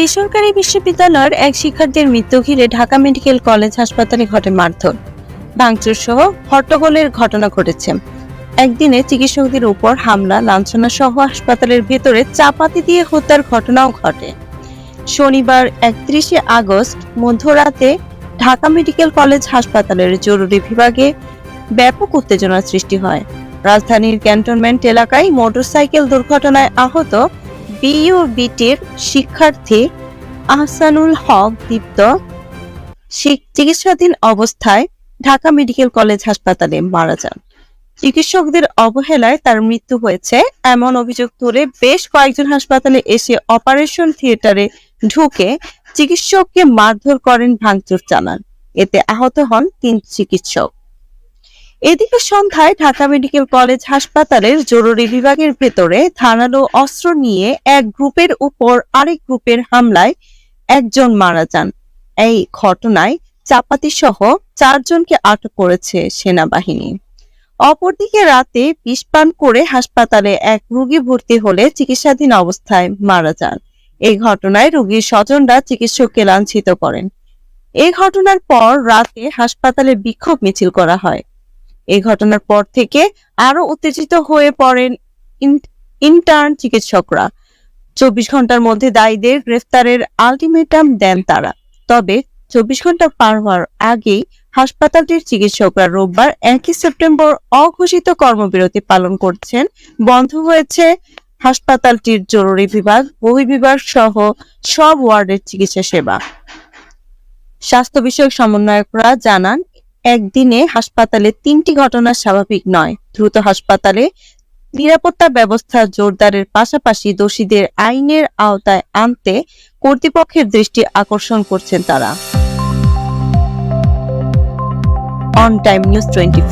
বেসরকারি বিশ্ববিদ্যালয়ের এক শিক্ষার্থীর মৃত্যু ঘিরে ঢাকা মেডিকেল কলেজ হাসপাতালে ঘটে মারধর। ভাঙচুর সহ হট্টগোলের ঘটনা ঘটেছে। একদিনে চিকিৎসকদের উপর হামলা লাঞ্ছনা সহ হাসপাতালের ভেতরে চাপাতি দিয়ে হত্যার ঘটনাও ঘটে। শনিবার একত্রিশে আগস্ট মধ্যরাতে ঢাকা মেডিকেল কলেজ হাসপাতালের জরুরি বিভাগে ব্যাপক উত্তেজনার সৃষ্টি হয়। রাজধানীর ক্যান্টনমেন্ট এলাকায় মোটরসাইকেল দুর্ঘটনায় আহত বিইউবিটির শিক্ষার্থী আহসানুল হক দীপ্ত চিকিৎসাধীন অবস্থায় ঢাকা মেডিকেল কলেজ হাসপাতালে মারা যান। চিকিৎসকদের অবহেলায় তার মৃত্যু হয়েছে। এমন অভিযোগ তুলে বেশ কয়েকজন হাসপাতালে এসে অপারেশন থিয়েটারে ঢুকে চিকিৎসককে মারধর করেন ভাঙচুর চালান। এতে আহত হন তিন চিকিৎসক। এদিকে সন্ধ্যায় ঢাকা মেডিকেল কলেজ হাসপাতালের জরুরি বিভাগের ভেতরে ধারালো অস্ত্র নিয়ে এক গ্রুপের উপর আরেক গ্রুপের হামলায় একজন মারা যান। এই ঘটনায় চাপাতি সহ চারজনকে আটক করেছে সেনাবাহিনী। অপরদিকে রাতে বিষ পান করে হাসপাতালে এক রোগী ভর্তি হলে চিকিৎসাধীন অবস্থায় মারা যান। এই ঘটনায় রোগীর স্বজনরা চিকিৎসককে লাঞ্ছিত করেন। এই ঘটনার পর রাতে হাসপাতালে বিক্ষোভ মিছিল করা হয়। এই ঘটনার পর থেকে আরও উত্তেজিত হয়ে পড়েন ইন- ইন্টার্ন চিকিৎসকরা। চব্বিশ ঘণ্টার মধ্যে দায়ীদের গ্রেফতারের আলটিমেটাম দেন তারা। তবে চব্বিশ ঘণ্টা পার হওয়ার আগেই হাসপাতালটির চিকিৎসকরা রোববার একই সেপ্টেম্বর অঘোষিত কর্মবিরতি পালন করছেন। বন্ধ হয়েছে হাসপাতালটির জরুরি বিভাগ, বহির্বিভাগ সহ সব ওয়ার্ডের চিকিৎসা সেবা। স্বাস্থ্য বিষয়ক সমন্বয়করা জানান একদিনে হাসপাতালে তিনটি ঘটনা স্বাভাবিক নয়। দ্রুত হাসপাতালে নিরাপত্তা ব্যবস্থা জোরদারের পাশাপাশি দোষীদের আইনের আওতায় আনতে কর্তৃপক্ষের দৃষ্টি আকর্ষণ করছেন তারা। On time news twenty